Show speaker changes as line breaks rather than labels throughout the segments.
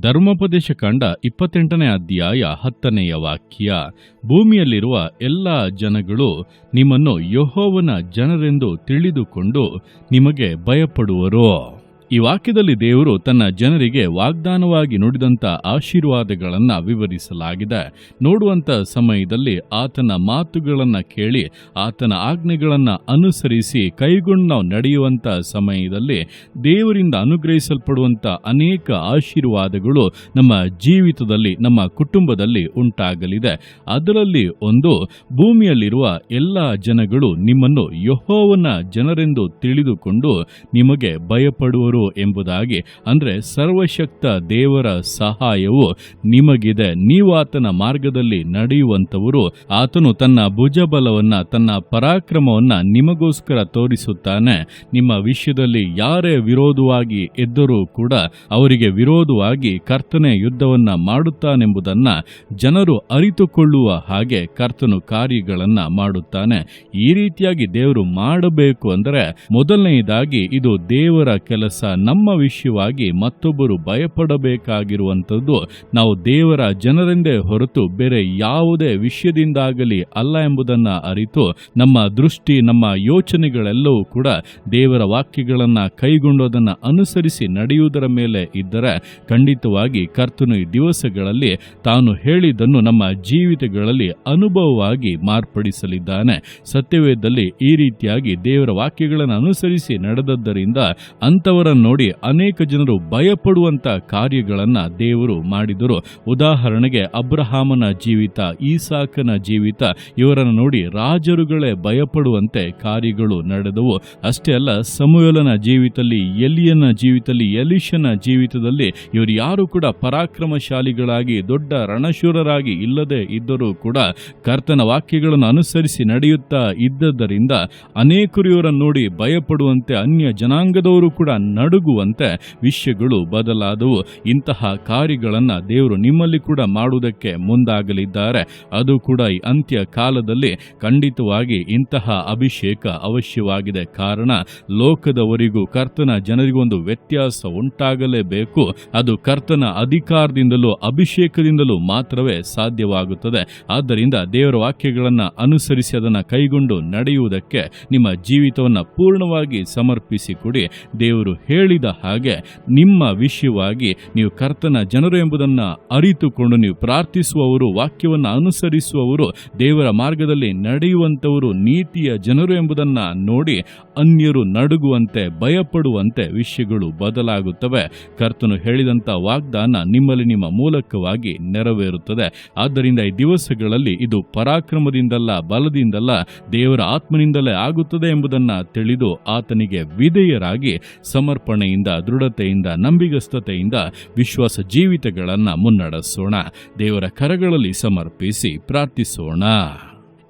ಧರ್ಮೋಪದೇಶ ಕಂಡ ಇಪ್ಪತ್ತೆಂಟನೇ ಅಧ್ಯಾಯ ಹತ್ತನೆಯ ವಾಕ್ಯ. ಭೂಮಿಯಲ್ಲಿರುವ ಎಲ್ಲ ಜನಗಳು ನಿಮ್ಮನ್ನು ಯಹೋವನ ಜನರೆಂದು ತಿಳಿದುಕೊಂಡು ನಿಮಗೆ ಭಯಪಡುವರು. ಈ ವಾಕ್ಯದಲ್ಲಿ ದೇವರು ತನ್ನ ಜನರಿಗೆ ವಾಗ್ದಾನವಾಗಿ ನುಡಿದಂಥ ಆಶೀರ್ವಾದಗಳನ್ನು ವಿವರಿಸಲಾಗಿದೆ. ನೋಡುವಂಥ ಸಮಯದಲ್ಲಿ ಆತನ ಮಾತುಗಳನ್ನು ಕೇಳಿ, ಆತನ ಆಜ್ಞೆಗಳನ್ನು ಅನುಸರಿಸಿ ಕೈಗೊಂಡು ನಾವು ನಡೆಯುವಂಥ ಸಮಯದಲ್ಲಿ ದೇವರಿಂದ ಅನುಗ್ರಹಿಸಲ್ಪಡುವಂಥ ಅನೇಕ ಆಶೀರ್ವಾದಗಳು ನಮ್ಮ ಜೀವಿತದಲ್ಲಿ, ನಮ್ಮ ಕುಟುಂಬದಲ್ಲಿ ಉಂಟಾಗಲಿದೆ. ಅದರಲ್ಲಿ ಒಂದು, ಭೂಮಿಯಲ್ಲಿರುವ ಎಲ್ಲ ಜನಗಳು ನಿಮ್ಮನ್ನು ಯಹೋವನ ಜನರೆಂದು ತಿಳಿದುಕೊಂಡು ನಿಮಗೆ ಭಯಪಡುವರು. ಎಂಬುದಾಗಿ. ಅಂದರೆ ಸರ್ವಶಕ್ತ ದೇವರ ಸಹಾಯವು ನಿಮಗಿದೆ. ನೀವು ಆತನ ಮಾರ್ಗದಲ್ಲಿ ನಡೆಯುವಂತವರು ಆತನು ತನ್ನ ಭುಜಬಲವನ್ನು, ತನ್ನ ಪರಾಕ್ರಮವನ್ನ ನಿಮಗೋಸ್ಕರ ತೋರಿಸುತ್ತಾನೆ. ನಿಮ್ಮ ವಿಷಯದಲ್ಲಿ ಯಾರೇ ವಿರೋಧವಾಗಿ ಎದ್ದರೂ ಕೂಡ ಅವರಿಗೆ ವಿರೋಧವಾಗಿ ಕರ್ತನೆ ಯುದ್ಧವನ್ನ ಮಾಡುತ್ತಾನೆಂಬುದನ್ನು ಜನರು ಅರಿತುಕೊಳ್ಳುವ ಹಾಗೆ ಕರ್ತನು ಕಾರ್ಯಗಳನ್ನು ಮಾಡುತ್ತಾನೆ. ಈ ರೀತಿಯಾಗಿ ದೇವರು ಮಾಡಬೇಕು ಅಂದರೆ ಮೊದಲನೆಯದಾಗಿ ಇದು ದೇವರ ಕೆಲಸ. ನಮ್ಮ ವಿಷಯವಾಗಿ ಮತ್ತೊಬ್ಬರು ಭಯಪಡಬೇಕಾಗಿರುವಂಥದ್ದು ನಾವು ದೇವರ ಜನರೆಂದೇ ಹೊರತು ಬೇರೆ ಯಾವುದೇ ವಿಷಯದಿಂದಾಗಲಿ ಅಲ್ಲ ಎಂಬುದನ್ನು ಅರಿತು ನಮ್ಮ ದೃಷ್ಟಿ, ನಮ್ಮ ಯೋಚನೆಗಳೆಲ್ಲವೂ ಕೂಡ ದೇವರ ವಾಕ್ಯಗಳನ್ನು ಕೈಗೊಂಡು ಅದನ್ನು ಅನುಸರಿಸಿ ನಡೆಯುವುದರ ಮೇಲೆ ಇದ್ದರೆ ಖಂಡಿತವಾಗಿ ಕರ್ತನು ಈ ದಿವಸಗಳಲ್ಲಿ ತಾನು ಹೇಳಿದ್ದನ್ನು ನಮ್ಮ ಜೀವಿತಗಳಲ್ಲಿ ಅನುಭವವಾಗಿ ಮಾರ್ಪಡಿಸಲಿದ್ದಾನೆ. ಸತ್ಯವೇದದಲ್ಲಿ ಈ ರೀತಿಯಾಗಿ ದೇವರ ವಾಕ್ಯಗಳನ್ನು ಅನುಸರಿಸಿ ನಡೆದದ್ದರಿಂದ ಅಂಥವರನ್ನು ನೋಡಿ ಅನೇಕ ಜನರು ಭಯಪಡುವಂತ ಕಾರ್ಯಗಳನ್ನ ದೇವರು ಮಾಡಿದರು. ಉದಾಹರಣೆಗೆ ಅಬ್ರಹಾಮನ ಜೀವಿತ, ಈಸಾಕನ ಜೀವಿತ, ಇವರನ್ನು ನೋಡಿ ರಾಜರುಗಳೇ ಭಯಪಡುವಂತೆ ಕಾರ್ಯಗಳು ನಡೆದವು. ಅಷ್ಟೇ ಅಲ್ಲ, ಸಮುಯಲನ ಜೀವಿತದಲ್ಲಿ, ಎಲಿಯನ ಜೀವಿತದಲ್ಲಿ ಎಲಿಶನ ಜೀವಿತದಲ್ಲಿ ಇವರು ಯಾರು ಕೂಡ ಪರಾಕ್ರಮಶಾಲಿಗಳಾಗಿ, ದೊಡ್ಡ ರಣಶೂರರಾಗಿ ಇಲ್ಲದೆ ಇದ್ದರೂ ಕೂಡ ಕರ್ತನ ವಾಕ್ಯಗಳನ್ನು ಅನುಸರಿಸಿ ನಡೆಯುತ್ತಾ ಇದ್ದದರಿಂದ ಅನೇಕರು ಇವರನ್ನು ನೋಡಿ ಭಯಪಡುವಂತೆ ಅನ್ಯ ಜನಾಂಗದವರು ಕೂಡ ನಡುಗುವಂತೆ ವಿಷಯಗಳು ಬದಲಾದವು. ಇಂತಹ ಕಾರ್ಯಗಳನ್ನು ದೇವರು ನಿಮ್ಮಲ್ಲಿ ಕೂಡ ಮಾಡುವುದಕ್ಕೆ ಮುಂದಾಗಲಿದ್ದಾರೆ. ಅದು ಕೂಡ ಈ ಅಂತ್ಯ ಕಾಲದಲ್ಲಿ ಖಂಡಿತವಾಗಿ ಇಂತಹ ಅಭಿಷೇಕ ಅವಶ್ಯವಾಗಿದೆ. ಕಾರಣ, ಲೋಕದವರಿಗೂ ಕರ್ತನ ಜನರಿಗೂ ಒಂದು ವ್ಯತ್ಯಾಸ ಉಂಟಾಗಲೇಬೇಕು. ಅದು ಕರ್ತನ ಅಧಿಕಾರದಿಂದಲೂ ಅಭಿಷೇಕದಿಂದಲೂ ಮಾತ್ರವೇ ಸಾಧ್ಯವಾಗುತ್ತದೆ. ಆದ್ದರಿಂದ ದೇವರ ವಾಕ್ಯಗಳನ್ನು ಅನುಸರಿಸಿ ಅದನ್ನು ಕೈಗೊಂಡು ನಡೆಯುವುದಕ್ಕೆ ನಿಮ್ಮ ಜೀವಿತವನ್ನು ಪೂರ್ಣವಾಗಿ ಸಮರ್ಪಿಸಿಕೊಡಿ. ದೇವರು ಹೇಳಿದ ಹಾಗೆ ನಿಮ್ಮ ವಿಷಯವಾಗಿ ನೀವು ಕರ್ತನ ಜನರು ಎಂಬುದನ್ನು ಅರಿತುಕೊಂಡು ನೀವು ಪ್ರಾರ್ಥಿಸುವವರು, ವಾಕ್ಯವನ್ನು ಅನುಸರಿಸುವವರು, ದೇವರ ಮಾರ್ಗದಲ್ಲಿ ನಡೆಯುವಂಥವರು, ನೀತಿಯ ಜನರು ಎಂಬುದನ್ನು ನೋಡಿ ಅನ್ಯರು ನಡುಗುವಂತೆ, ಭಯಪಡುವಂತೆ ವಿಷಯಗಳು ಬದಲಾಗುತ್ತವೆ. ಕರ್ತನು ಹೇಳಿದಂಥ ವಾಗ್ದಾನ ನಿಮ್ಮಲ್ಲಿ ನಿಮ್ಮ ಮೂಲಕವಾಗಿ ನೆರವೇರುತ್ತದೆ. ಆದ್ದರಿಂದ ಈ ದಿವಸಗಳಲ್ಲಿ ಇದು ಪರಾಕ್ರಮದಿಂದಲ್ಲ, ಬಲದಿಂದಲ್ಲ, ದೇವರ ಆತ್ಮನಿಂದಲೇ ಆಗುತ್ತದೆ ಎಂಬುದನ್ನು ತಿಳಿದು ಆತನಿಗೆ ವಿಧೇಯರಾಗಿ ಸಮರ್ಪಣೆಯಿಂದ ದೃಢತೆಯಿಂದ ನಂಬಿಗಸ್ತತೆಯಿಂದ ವಿಶ್ವಾಸ ಜೀವಿತಗಳನ್ನು ಮುನ್ನಡೆಸೋಣ. ದೇವರ ಕರಗಳಲ್ಲಿ ಸಮರ್ಪಿಸಿ ಪ್ರಾರ್ಥಿಸೋಣ.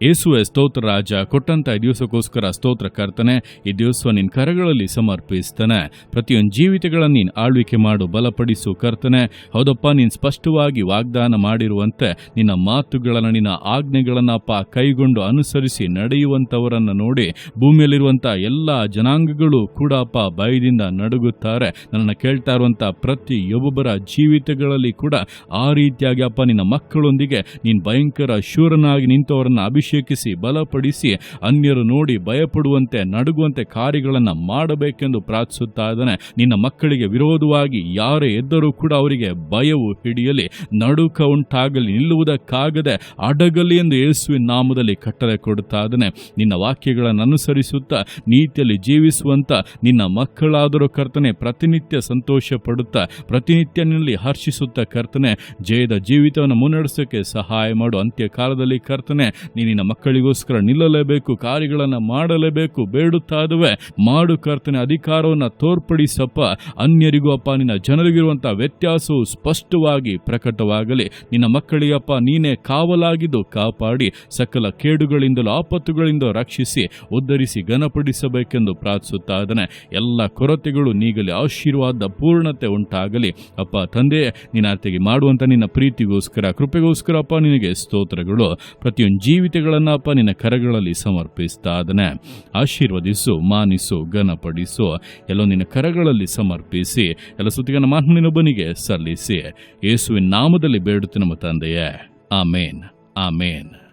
ಯೇಸುವೆ ಸ್ತೋತ್ರ ರಾಜ, ಕೊಟ್ಟಂತ ದಿವಸಕ್ಕೋಸ್ಕರ ಸ್ತೋತ್ರ ಕರ್ತನೆ, ಈ ದಿವಸ ನಿನ್ನ ಕರಗಳಲ್ಲಿ ಸಮರ್ಪಿಸ್ತಾನೆ. ಪ್ರತಿಯೊಂದು ಜೀವಿತಗಳನ್ನು ನೀನು ಆಳ್ವಿಕೆ ಮಾಡು, ಬಲಪಡಿಸು ಕರ್ತನೆ. ಹೌದಪ್ಪ, ನೀನು ಸ್ಪಷ್ಟವಾಗಿ ವಾಗ್ದಾನ ಮಾಡಿರುವಂತೆ ನಿನ್ನ ಮಾತುಗಳನ್ನು, ನಿನ್ನ ಆಜ್ಞೆಗಳನ್ನು ಅಪ್ಪ ಕೈಗೊಂಡು ಅನುಸರಿಸಿ ನಡೆಯುವಂಥವರನ್ನು ನೋಡಿ ಭೂಮಿಯಲ್ಲಿರುವಂಥ ಎಲ್ಲ ಜನಾಂಗಗಳು ಕೂಡ ಅಪ್ಪ ಭಯದಿಂದ ನಡುಗುತ್ತಾರೆ. ನನ್ನನ್ನು ಕೇಳ್ತಾ ಇರುವಂಥ ಪ್ರತಿಯೊಬ್ಬೊಬ್ಬರ ಜೀವಿತಗಳಲ್ಲಿ ಕೂಡ ಆ ರೀತಿಯಾಗಿ ಅಪ್ಪ ನಿನ್ನ ಮಕ್ಕಳೊಂದಿಗೆ ನೀನು ಭಯಂಕರ ಶೂರನಾಗಿ ನಿಂತವರನ್ನು ಅಭಿಷೇಕಿಸಿ, ಬಲಪಡಿಸಿ, ಅನ್ಯರು ನೋಡಿ ಭಯಪಡುವಂತೆ, ನಡುಗುವಂತೆ ಕಾರ್ಯಗಳನ್ನು ಮಾಡಬೇಕೆಂದು ಪ್ರಾರ್ಥಿಸುತ್ತಾ ಇದ್ದಾನೆ. ನಿನ್ನ ಮಕ್ಕಳಿಗೆ ವಿರೋಧವಾಗಿ ಯಾರೇ ಎದ್ದರೂ ಕೂಡ ಅವರಿಗೆ ಭಯವು ಹಿಡಿಯಲಿ, ನಡುಕ ಉಂಟಾಗಲಿ, ನಿಲ್ಲುವುದಕ್ಕಾಗದೆ ಅಡಗಲಿ ಎಂದು ಯೇಸುವಿನ ನಾಮದಲ್ಲಿ ಕಟ್ಟಲೆ ಕೊಡುತ್ತಾ ಇದ್ದಾನೆ. ನಿನ್ನ ವಾಕ್ಯಗಳನ್ನು ಅನುಸರಿಸುತ್ತಾ, ನೀತಿಯಲ್ಲಿ ಜೀವಿಸುವಂತ, ನಿನ್ನ ಮಕ್ಕಳಾದರೂ ಕರ್ತನೆ, ಪ್ರತಿನಿತ್ಯ ಸಂತೋಷ ಪಡುತ್ತಾ ಪ್ರತಿನಿತ್ಯನಲ್ಲಿ ಹರ್ಷಿಸುತ್ತಾ ಕರ್ತನೆ, ಜಯದ ಜೀವಿತವನ್ನು ಮುನ್ನಡೆಸೋಕ್ಕೆ ಸಹಾಯ ಮಾಡು. ಅಂತ್ಯ ಕಾಲದಲ್ಲಿ ಕರ್ತನೆ ನಿನ್ನ ಮಕ್ಕಳಿಗೋಸ್ಕರ ನಿಲ್ಲಲೇಬೇಕು, ಕಾರ್ಯಗಳನ್ನು ಮಾಡಲೇಬೇಕು ಬೇಡುತ್ತಾದುವೆ ಮಾಡು ಕರ್ತನೆ, ಅಧಿಕಾರವನ್ನು ತೋರ್ಪಡಿಸಪ್ಪ. ಅನ್ಯರಿಗೂ ಅಪ್ಪ, ನಿನ್ನ ಜನರಿಗಿರುವಂಥ ವ್ಯತ್ಯಾಸವು ಸ್ಪಷ್ಟವಾಗಿ ಪ್ರಕಟವಾಗಲಿ. ನಿನ್ನ ಮಕ್ಕಳಿಗಪ್ಪ ನೀನೇ ಕಾವಲಾಗಿದ್ದು ಕಾಪಾಡಿ. ಸಕಲ ಕೇಡುಗಳಿಂದಲೂ ಆಪತ್ತುಗಳಿಂದ ರಕ್ಷಿಸಿ, ಉದ್ಧರಿಸಿ, ಘನಪಡಿಸಬೇಕೆಂದು ಪ್ರಾರ್ಥಿಸುತ್ತಾ ಇದ್ದಾನೆ. ಎಲ್ಲ ಕೊರತೆಗಳು ನೀಗಲಿ, ಆಶೀರ್ವಾದ, ಪೂರ್ಣತೆ ಉಂಟಾಗಲಿ. ಅಪ್ಪ, ತಂದೆ, ನಿನ್ನ ಅತ್ತೆಗೆ ಮಾಡುವಂತ ನಿನ್ನ ಪ್ರೀತಿಗೋಸ್ಕರ, ಕೃಪೆಗೋಸ್ಕರ ಅಪ್ಪ, ನಿನಗೆ ಸ್ತೋತ್ರಗಳು. ಪ್ರತಿಯೊಂದು ಜೀವಿತಗಳ ಜನಗಳನ್ನ ಅಪ್ಪ ನಿನ್ನ ಕರಗಳಲ್ಲಿ ಸಮರ್ಪಿಸ್ತಾ ಅದನ್ನೇ ಆಶೀರ್ವದಿಸು, ಮಾನಿಸು, ಘನಪಡಿಸು. ಎಲ್ಲ ನಿನ್ನ ಕರಗಳಲ್ಲಿ ಸಮರ್ಪಿಸಿ, ಎಲ್ಲ ಸುತ್ತಿಗನ ಮಾನವನಿನೊಬ್ಬನಿಗೆ ಸಲ್ಲಿಸಿ. ಯೇಸುವಿನ ನಾಮದಲ್ಲಿ ಬೇಡುತ್ತೆ ನಮ್ಮ ತಂದೆಯೇ. ಆಮೇನ್. ಆಮೇನ್.